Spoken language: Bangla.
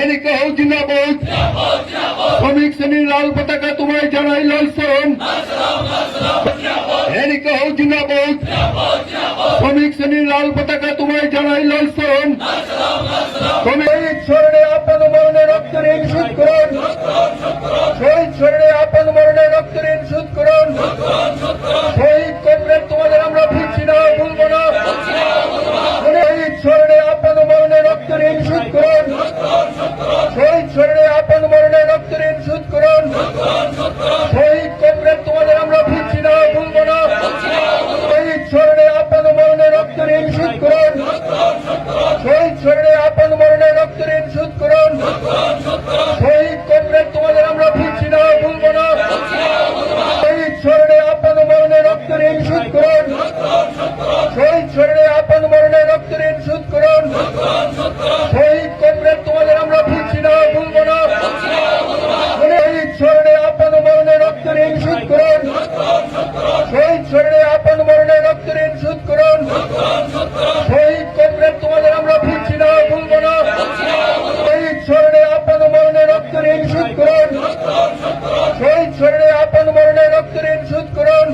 এদিকে হোক জিন্দাবাদ। শ্রমিক শ্রেণির লাল পতাকা তোমায় জানাই লালসন এদিকে হোক জিন্দাবাদ। শ্রমিক শ্রেণির লাল পতাকা তোমায় জানাই লালসন শ্রমিক স্মরণে আপন মরণে রক্ত নিয়ে শহীদ স্মরণে আপন স্মরণে আপন মরণে রক্ত ঋণ শোধ করুন। শহীদ কমরেড তোমাদের আমরা ভুলছি না, ভুলবো না। শহীদ স্মরণে আপন মরণে রক্ত ঋণ শোধ করুন। শহীদ স্মরণে আপন মরণে রক্ত ঋণ শোধ করুন। শহীদ কমরেড তোমাদের আমরা ভুলছি না, ভুলবো না। শহীদ স্মরণে আপন মরণে রক্ত ঋণ শোধ করুন। শহীদ স্মরণে আপন স্মরণে আপন মরণে রক্ত ঋণ করুন।